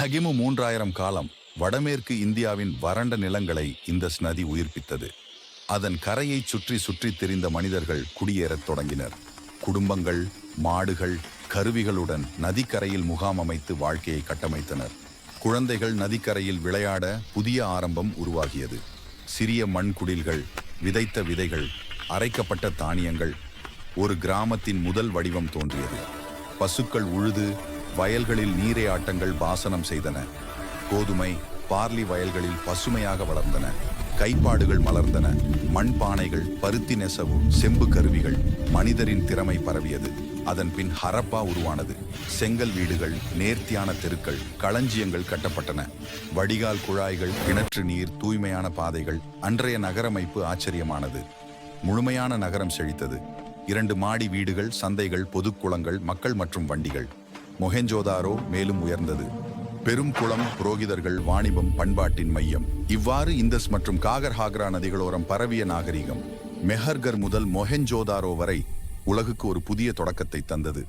கிமு மூன்றாயிரம் காலம் வடமேற்கு இந்தியாவின் வறண்ட நிலங்களை இந்தஸ் நதி உயிர்ப்பித்தது. அதன் கரையைச் சுற்றி சுற்றித் திரிந்த மனிதர்கள் குடியேறத் தொடங்கினர். குடும்பங்கள் மாடுகள் கருவிகளுடன் நதிக்கரையில் முகாம் அமைத்து வாழ்க்கையை கட்டமைத்தனர். குழந்தைகள் நதிக்கரையில் விளையாட புதிய ஆரம்பம் உருவாகியது. சிறிய மண் குடில்கள் விதைத்த விதைகள் அரைக்கப்பட்ட தானியங்கள் ஒரு கிராமத்தின் முதல் வடிவம் தோன்றியது. பசுக்கள் உழுது வயல்களில் நீரை ஆட்டங்கள் பாசனம் செய்தன. கோதுமை பார்லி வயல்களில் பசுமையாக வளர்ந்தன. கைப்பாடுகள் மலர்ந்தன. மண்பானைகள் பருத்தி நெசவு செம்பு கருவிகள் மனிதரின் திறமை பரவியது. அதன் பின் ஹரப்பா உருவானது. செங்கல் வீடுகள் நேர்த்தியான தெருக்கள் களஞ்சியங்கள் கட்டப்பட்டன. வடிகால் குழாய்கள் கிணற்று நீர் தூய்மையான பாதைகள் அன்றைய நகரமைப்பு ஆச்சரியமானது. முழுமையான நகரம் செழித்தது. இரண்டு மாடி வீடுகள் சந்தைகள் பொதுக்குளங்கள் மக்கள் மற்றும் வண்டிகள். மொஹெஞ்சோதாரோ மேலும் உயர்ந்தது. பெரும் குளம் புரோகிதர்கள் வாணிபம் பண்பாட்டின் மையம். இவ்வாறு இந்தஸ் மற்றும் காகர் ஹாக்ரா நதிகளோரம் பரவிய நாகரிகம். மெஹர்கர் முதல் மொஹெஞ்சோதாரோ வரை உலகுக்கு ஒரு புதிய தொடக்கத்தை தந்தது.